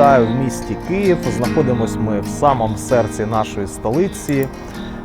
Вітаю в місті Київ. Знаходимось ми в самому серці нашої столиці.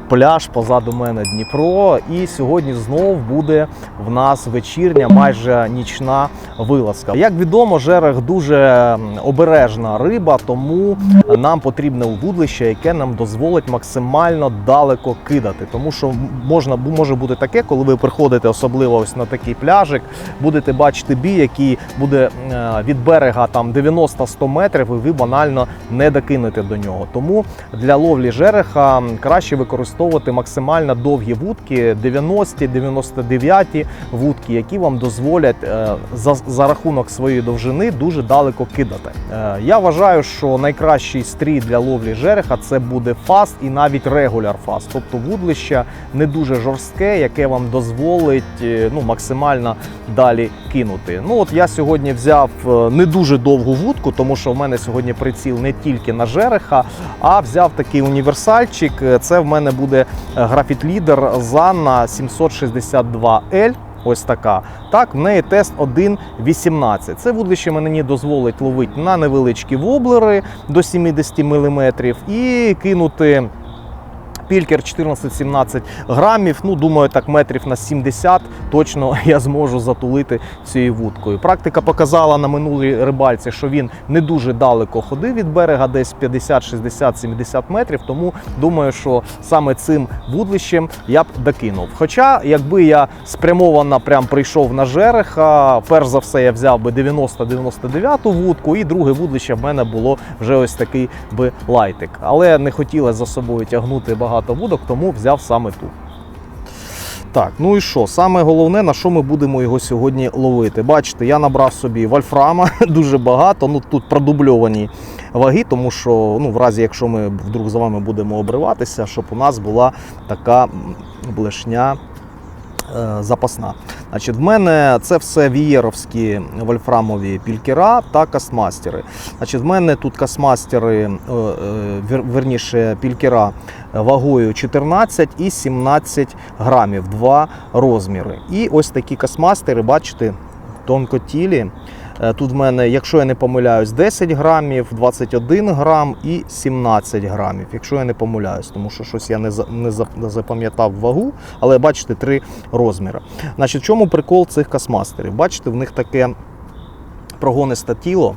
Пляж позаду мене Дніпро. І сьогодні знов буде в нас вечірня, майже нічна вилазка. Як відомо, жерех дуже обережна риба, тому нам потрібне вудлище, яке нам дозволить максимально далеко кидати. Тому що можна може бути таке, коли ви приходите, особливо ось на такий пляжик, будете бачити бій, який буде е, від берега там 90-100 метрів, і ви банально не докинете до нього. Тому для ловлі жереха краще використовувати максимально довгі вудки, 90-99 вудки, які вам дозволять е, за, за рахунок своєї довжини дуже далеко кидати. Е, Я вважаю, що найкращий стрій для ловлі жереха це буде фаст і навіть регуляр фаст, тобто вудлище не дуже жорстке, яке вам дозволить е, ну, максимально далі кинути. Ну от я сьогодні взяв не дуже довгу вудку, тому що в мене сьогодні приціл не тільки на жереха, а взяв такий універсальчик. Це в мене буде графіт лідер Занна 762L. Ось така. Так, в неї тест 1.18. Це вудлище мені дозволить ловити на невеличкі воблери до 70 мм і кинути пількер 14-17 грамів. Ну, думаю, так метрів на 70 точно я зможу затулити цією вудкою. Практика показала на минулій рибальці, що він не дуже далеко ходив від берега, десь 50, 60, 70 метрів. Тому думаю, що саме цим вудлищем я б докинув. Хоча, якби я спрямовано прям прийшов на жереха, перш за все я взяв би 90-99 вудку, і друге вудлище в мене було вже ось такий би лайтик. Але не хотілося за собою тягнути багато вудок, тому взяв саме ту. Так, ну і що? Саме головне, на що ми будемо його сьогодні ловити. Бачите, я набрав собі вольфрама дуже багато. Ну тут продубльовані ваги, тому що ну, в разі, якщо ми вдруг з вами будемо обриватися, щоб у нас була така блешня е, запасна. Значить, в мене це все вієровські вольфрамові пількера та кастмастери. Значить, в мене тут кастмастери, е, е, вер- верніше пількера вагою 14 і 17 грамів, два розміри. І ось такі кастмастери, бачите, тонкотілі. Е, Тут в мене, якщо я не помиляюсь, 10 грамів, 21 грам і 17 грамів, якщо я не помиляюсь, тому що щось я не за- не за- не запам'ятав вагу, але бачите, три розміри. Значить, в чому прикол цих касмастерів? Бачите, в них таке прогонисте тіло.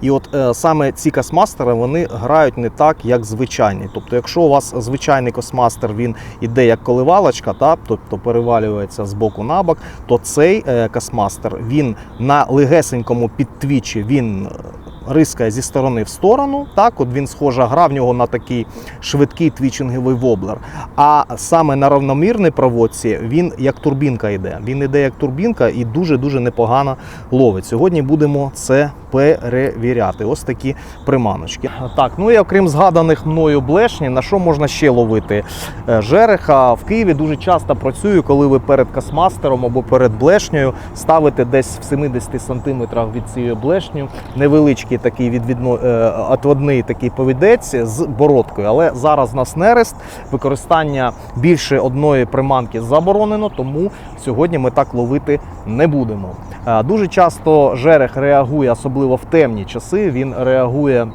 І от е, саме ці космастери вони грають не так, як звичайні. Тобто, якщо у вас звичайний космастер він іде як коливалочка, та, тобто перевалюється з боку на бок, то цей е, космастер він на легесенькому підтвічі він е, рискає зі сторони в сторону. Так, от він схожа гра в нього на такий швидкий твічинговий воблер. А саме на равномірній проводці він як турбінка йде. Він йде як турбінка і дуже-дуже непогано ловить. Сьогодні будемо це перевіряти. Ось такі приманочки. Так, ну і окрім згаданих мною блешні, на що можна ще ловити? Е, Жереха в Києві дуже часто працюю, коли ви перед касмастером або перед блешнею ставите десь в 70 сантиметрах від цієї блешню невеличкий такий відвідно, е, отводний такий повідець з бородкою. Але зараз нас нерест, використання більше одної приманки заборонено, тому сьогодні ми так ловити не будемо. Е, Дуже часто жерех реагує, особливо в темні часи. Він реагує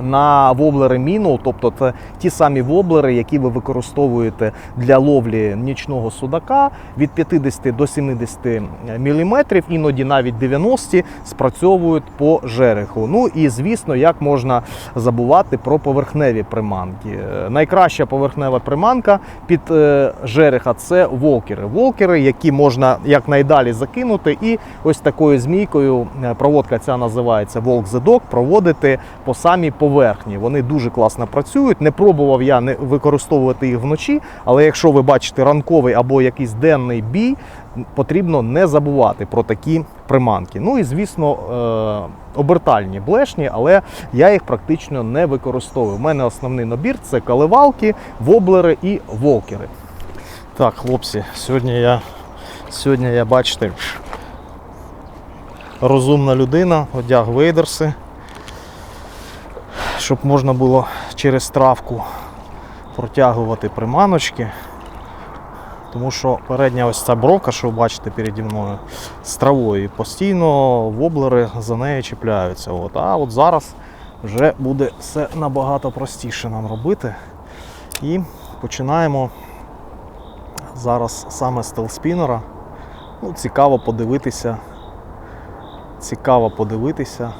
на воблери міну, тобто це ті самі воблери, які ви використовуєте для ловлі нічного судака від 50 до 70 мм, іноді навіть 90 спрацьовують по жереху. Ну і звісно, як можна забувати про поверхневі приманки. Найкраща поверхнева приманка під е, жереха це волкери. Волкери, які можна якнайдалі закинути, і ось такою змійкою е, проводка ця називається Волк the Dog, проводити по самій поверхні. Вони дуже класно працюють. Не пробував я не використовувати їх вночі, але якщо ви бачите ранковий або якийсь денний бій, потрібно не забувати про такі приманки. Ну і звісно, е, обертальні блешні, але я їх практично не використовую. У мене основний набір це каливалки, воблери і волкери. Так, хлопці, сьогодні я, сьогодні я бачите, розумна людина, одяг вейдерси, щоб можна було через травку протягувати приманочки. Тому що передня ось ця бровка, що ви бачите переді мною, з травою. Постійно воблери за нею чіпляються. От. А от зараз вже буде все набагато простіше нам робити. І починаємо зараз саме з телспінера. Ну, цікаво подивитися. Цікаво подивитися,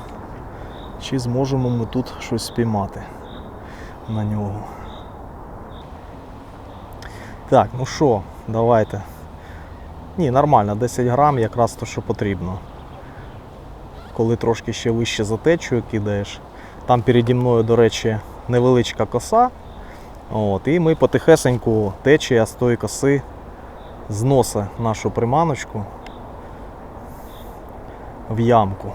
чи зможемо ми тут щось спіймати на нього. Так, ну що, давайте. Ні, нормально, 10 грам якраз то, що потрібно. Коли трошки ще вище за течію кидаєш. Там переді мною, до речі, невеличка коса. От, і ми потихесеньку течія з тої коси зносить нашу приманочку в ямку.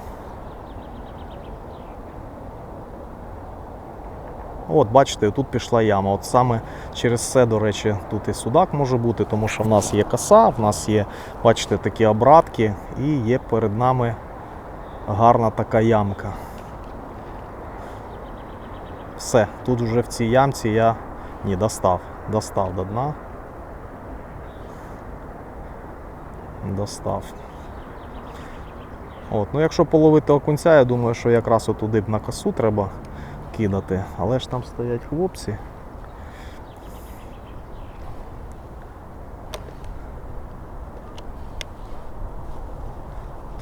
От, бачите, тут пішла яма. От саме через це, до речі, тут і судак може бути, тому що в нас є коса, в нас є, бачите, такі обратки і є перед нами гарна така ямка. Все, тут вже в цій ямці я ні, достав, достав до дна. Достав. От, ну якщо половити окунця, я думаю, що якраз отуди б на косу треба кидати, але ж там стоять хлопці.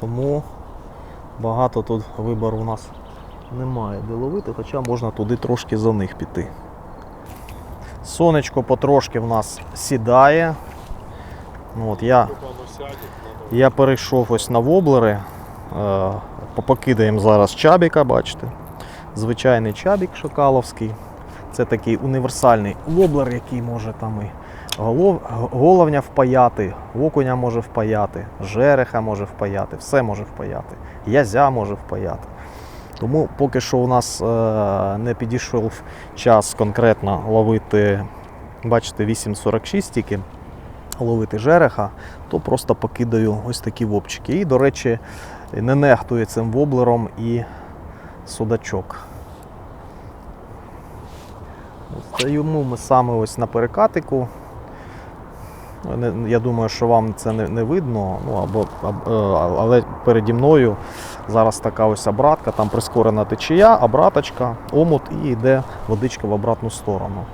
Тому багато тут вибору у нас немає де ловити, хоча можна туди трошки за них піти. Сонечко потрошки в нас сідає. Ну, от я, я перейшов ось на воблери. Е, Покидаємо зараз чабіка, бачите. Звичайний чабік шокаловський. Це такий універсальний воблер, який може там і голов, головня впаяти, окуня може впаяти, жереха може впаяти, все може впаяти, язя може впаяти. Тому поки що у нас е, не підійшов час конкретно ловити, бачите, 8,46 тільки ловити жереха, то просто покидаю ось такі вопчики. І, до речі, не нехтує цим воблером і судачок. Стоїмо ми саме ось на перекатику. Я думаю, що вам це не, не видно, ну, або, аб- е, але переді мною зараз така ось обратка, там прискорена течія, обраточка, омут і йде водичка в обратну сторону.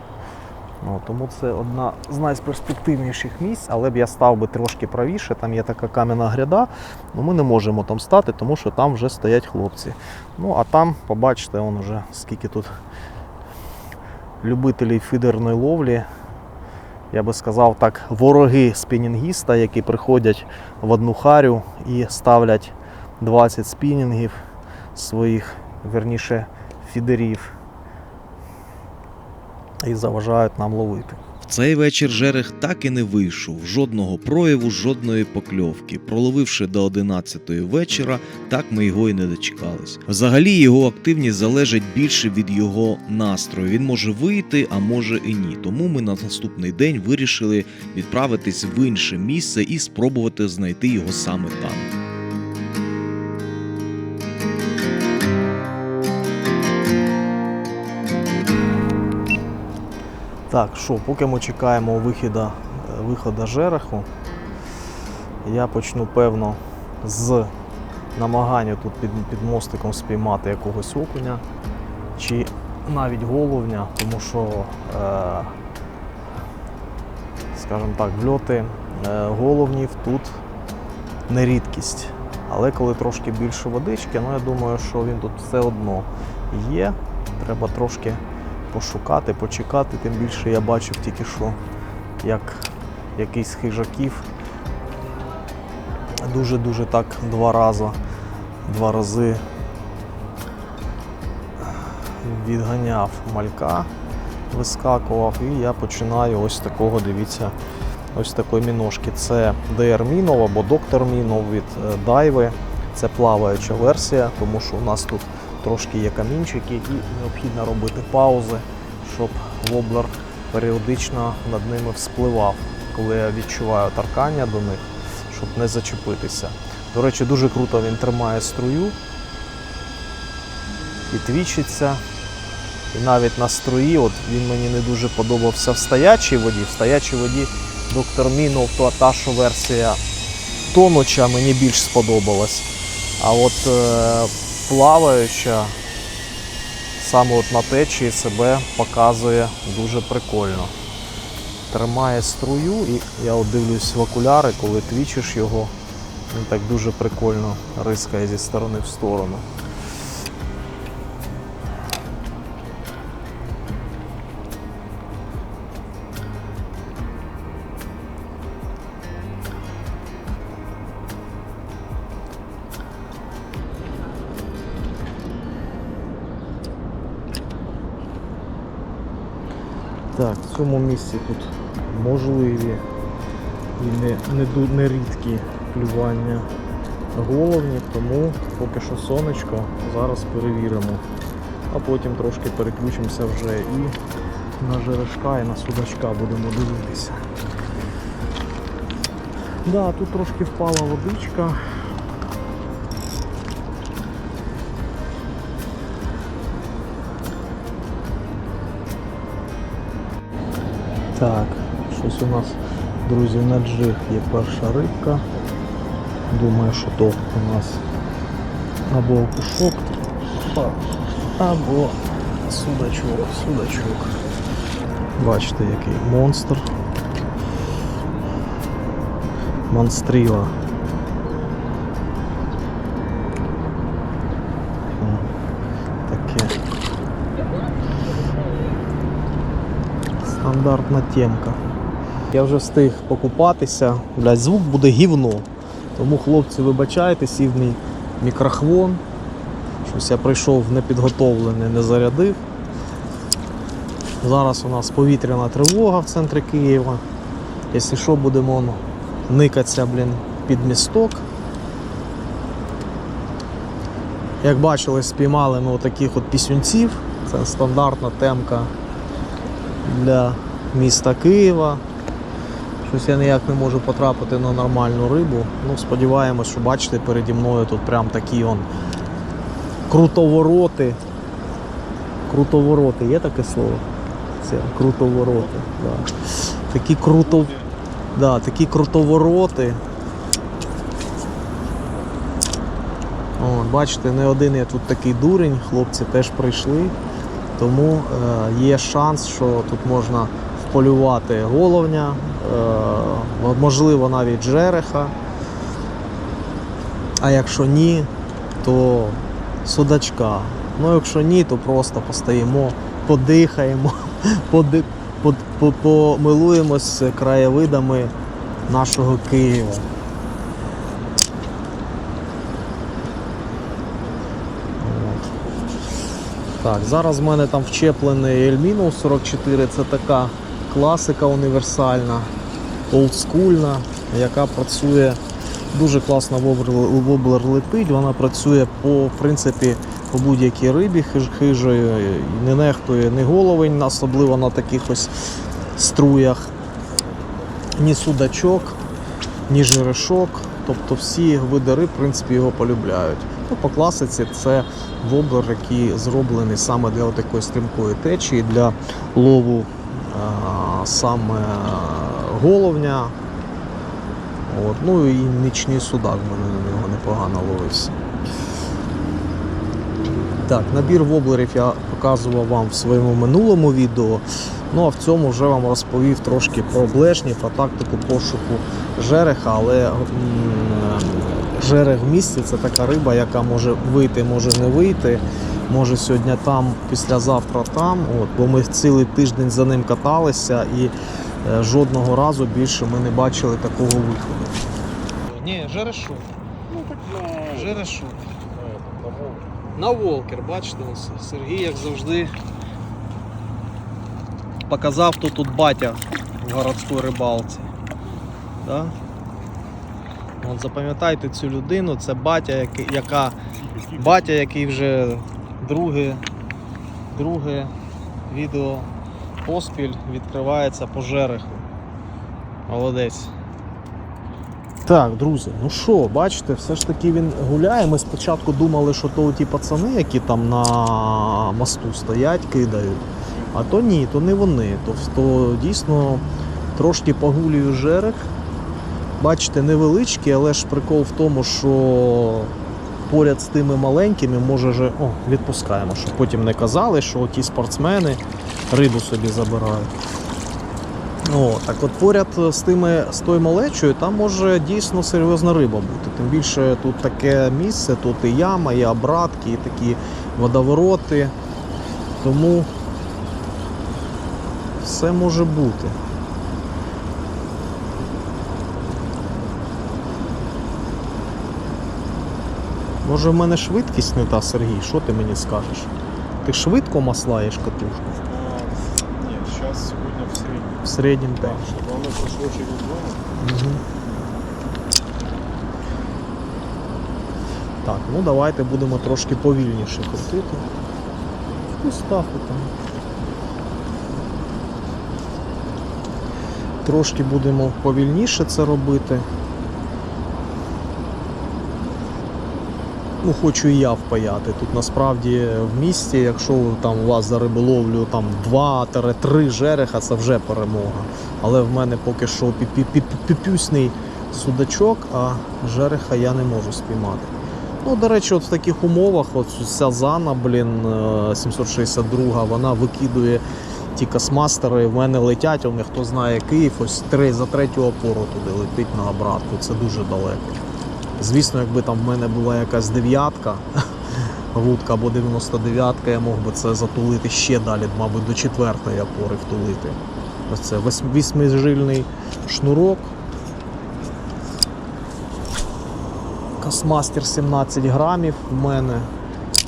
Ну, тому це одна з найперспективніших місць, але б я став би трошки правіше, там є така кам'яна гряда, але ми не можемо там стати, тому що там вже стоять хлопці. Ну а там, побачите, он вже скільки тут любителів фідерної ловлі. Я би сказав так, вороги спінінгіста, які приходять в одну харю і ставлять 20 спінінгів своїх, верніше, фідерів і заважають нам ловити. В цей вечір жерех так і не вийшов, жодного прояву, жодної покльовки. Проловивши до 11-ї вечора, так ми його й не дочекались. Взагалі його активність залежить більше від його настрою. Він може вийти, а може і ні. Тому ми на наступний день вирішили відправитись в інше місце і спробувати знайти його саме там. Так, що, поки ми чекаємо вихіда, е, виходу жереху, я почну, певно, з намагання тут під, під мостиком спіймати якогось окуня чи навіть головня, тому що, е, скажімо так, вльоти е, головнів тут не рідкість. Але коли трошки більше водички, ну я думаю, що він тут все одно є. Треба трошки пошукати, почекати. Тим більше я бачив тільки що, як якийсь хижаків дуже-дуже так два рази, два рази відганяв малька, вискакував, і я починаю ось такого, дивіться, ось такої міношки. Це DR Мінов або Доктор Мінов від е, Дайви. Це плаваюча версія, тому що у нас тут трошки є камінчики і необхідно робити паузи, щоб воблер періодично над ними вспливав, коли я відчуваю таркання до них, щоб не зачепитися. До речі, дуже круто він тримає струю і твічиться. І навіть на струї, от він мені не дуже подобався в стоячій воді. В стоячій воді Доктор Мінов, то та що версія тонуча мені більш сподобалась. А от е, плаваюча саме от на течії себе показує дуже прикольно. Тримає струю, і я от дивлюсь в окуляри, коли твічиш його, він так дуже прикольно рискає зі сторони в сторону. В цьому місці тут можливі і не, не, не рідкі клювання головні, тому поки що сонечко, зараз перевіримо. А потім трошки переключимося вже і на жерешка, і на судачка будемо дивитися. Да, тут трошки впала водичка. Так, щось у нас, друзі, на джиг є перша рибка. Думаю, що то у нас або окушок, або судачок, судачок. Бачите, який монстр. Монстріла. Стандартна темка. Я вже встиг покупатися. Блядь, звук буде гівно. Тому, хлопці, вибачайте, сів мій мікрохвон. Щось я прийшов непідготовлений, не зарядив. Зараз у нас повітряна тривога в центрі Києва. Якщо що, будемо никатися, блін, під місток. Як бачили, спіймали ми отаких от пісюнців. Це стандартна темка для міста Києва. Щось я ніяк не можу потрапити на нормальну рибу. Ну, сподіваємось, що бачите, переді мною тут прям такі он крутовороти. Крутовороти, є таке слово? Це крутовороти. Да. Такі круто. Да, такі крутовороти. О, бачите, не один я тут такий дурень, хлопці теж прийшли. Тому е, є шанс, що тут можна вполювати головня, е, можливо навіть жереха. А якщо ні, то судачка. Ну, якщо ні, то просто постоїмо, подихаємо, поди, под, по, помилуємось краєвидами нашого Києва. Так, зараз в мене там вчеплений Ельмінус 44, це така класика універсальна, олдскульна, яка працює дуже класно воблер, воблер летить, вона працює по принципі по будь-якій рибі хиж- хижої, і не нехтує ні головень, особливо на таких ось струях, ні судачок, ні жерешок. Тобто всі види риб, в принципі, його полюбляють. Ну, по класиці це воблер, який зроблений саме для такої стрімкої течії, для лову а, саме головня. От. Ну і нічний судак в мене на нього непогано ловився. Так, набір воблерів я показував вам в своєму минулому відео. Ну а в цьому вже вам розповів трошки про блешні, про тактику пошуку жереха, але жерех в місті це така риба, яка може вийти, може не вийти. Може сьогодні там, післязавтра там. От, бо ми цілий тиждень за ним каталися і е, жодного разу більше ми не бачили такого виходу. Ні, жерешу. Ну так на, Жерешу. на Волкер, бачите, Сергій, як завжди, показав, хто тут батя в городській рибалці. Да? От запам'ятайте цю людину, це батя, який- яка, батя, який вже друге, друге відео поспіль відкривається по жереху. Молодець. Так, друзі, ну що, бачите, все ж таки він гуляє. Ми спочатку думали, що то ті пацани, які там на мосту стоять, кидають. А то ні, то не вони. То, то дійсно Трошки погулюю жерех. Бачите, невеличкий, але ж прикол в тому, що поряд з тими маленькими може же. О, відпускаємо, щоб потім не казали, що ті спортсмени рибу собі забирають. О, так от поряд з тими з тою малечою там може дійсно серйозна риба бути. Тим більше тут таке місце, тут і яма, і обратки, і такі водовороти. Тому все може бути. Може в мене швидкість не та, Сергій, що ти мені скажеш? Ти швидко маслаєш катушку? Нет, сейчас сегодня в среднем. В середньому Да, темпі. чтобы оно прошло через. Мгм. Так, ну давайте будемо трошки повільніше крутити. Ну, ставку там. Трошки будемо повільніше це робити. Ну, хочу і я впаяти. Тут насправді в місті, якщо там у вас за риболовлю там 2-3 жереха, це вже перемога. Але в мене поки що пі- пі- пі- піпюсний судачок, а жереха я не можу спіймати. Ну, до речі, от в таких умовах, от ця Зана, блін, е, 762, вона викидує ті космастери, в мене летять, вони хто знає Київ, ось три, за третю опору туди летить на обратку. Це дуже далеко. Звісно, якби там в мене була якась дев'ятка, вудка або 99-ка, я мог би це затулити ще далі, мабуть, до четвертої опори втулити. Ось це вісьмижильний шнурок. Касмастер 17 грамів в мене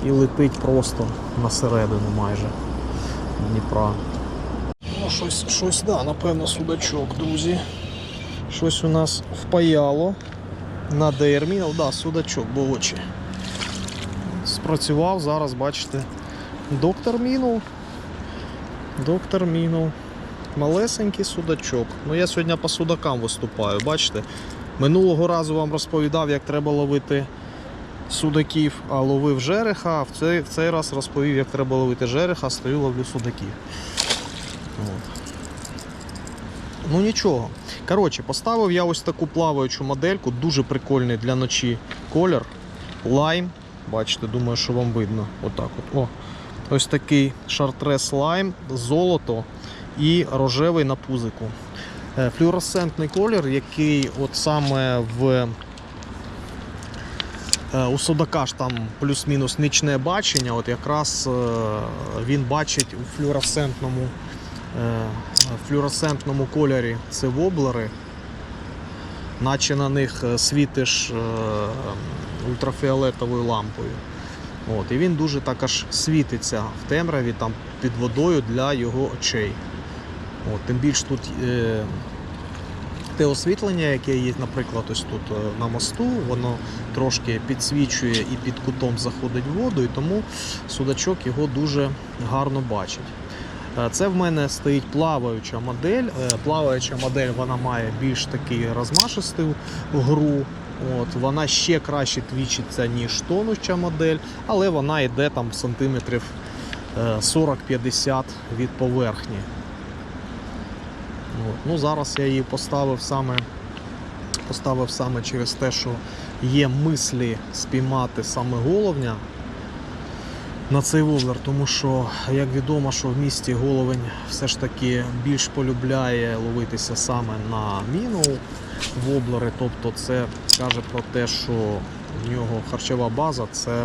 і летить просто на середину майже Дніпра. Ну, щось, щось, да, напевно, судачок, друзі. Щось у нас впаяло на Дейрмінов, да, судачок, болочі. Спрацював, зараз бачите. Доктор мінув. Доктор мінув. Малесенький судачок. Ну я сьогодні по судакам виступаю, бачите? Минулого разу вам розповідав, як треба ловити судаків, а ловив жереха, в цей, в цей раз розповів, як треба ловити жереха, а стою ловлю судаків. От. Ну нічого. Коротше, поставив я ось таку плаваючу модельку, дуже прикольний для ночі колір. Лайм. Бачите, думаю, що вам видно. Отак от. О. Ось такий шартрес лайм, золото і рожевий на пузику. Е, Флюоресцентний колір, який от саме в е, у Судака ж там плюс-мінус нічне бачення, от якраз е, він бачить у флюоресцентному, флюоресцентному кольорі це воблери, наче на них е, світиш е, ультрафіолетовою лампою. От, і він дуже так аж світиться в темряві там під водою для його очей. От, тим більш тут е, те освітлення, яке є, наприклад, ось тут е, на мосту, воно трошки підсвічує і під кутом заходить в воду, і тому судачок його дуже гарно бачить. Е, Це в мене стоїть плаваюча модель. Е, Плаваюча модель вона має більш такий розмашисту гру. От, вона ще краще твічиться, ніж тонуча модель, але вона йде там сантиметрів е, 40-50 від поверхні. От. Ну, зараз я її поставив саме, поставив саме через те, що є мислі спіймати саме головня на цей воблер, тому що, як відомо, що в місті головень все ж таки більш полюбляє ловитися саме на міну воблери. Тобто це каже про те, що в нього харчова база це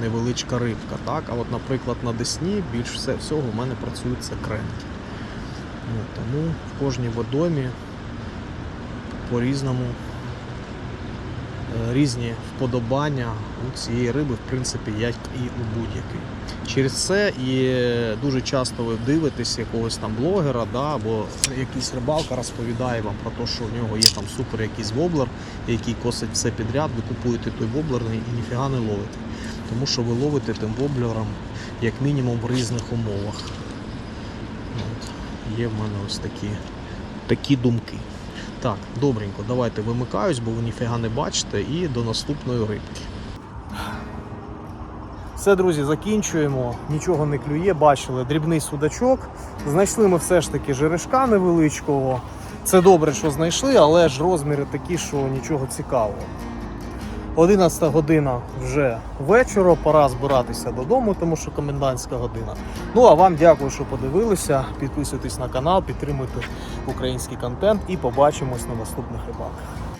невеличка рибка. Так? А от, наприклад, на Десні більш все, всього в мене працюють це кренки. Ну, тому в кожній водомі по-різному різні вподобання у цієї риби, в принципі, як і у будь-якій. Через це і дуже часто ви дивитесь якогось там блогера, да, або якийсь рибалка розповідає вам про те, що в нього є там супер якийсь воблер, який косить все підряд, ви купуєте той воблер і ніфіга не ловите. Тому що ви ловите тим воблером як мінімум в різних умовах. От. Є в мене ось такі, такі думки. Так, добренько, давайте вимикаюсь, бо ви ніфіга не бачите, і до наступної рибки. Все, друзі, закінчуємо. Нічого не клює. Бачили дрібний судачок. Знайшли ми все ж таки жерешка невеличкого. Це добре, що знайшли, але ж розміри такі, що нічого цікавого. 11 година вже вечора, пора збиратися додому, тому що комендантська година. Ну а вам дякую, що подивилися. Підписуйтесь на канал, підтримуйте український контент і побачимось на наступних рибалках.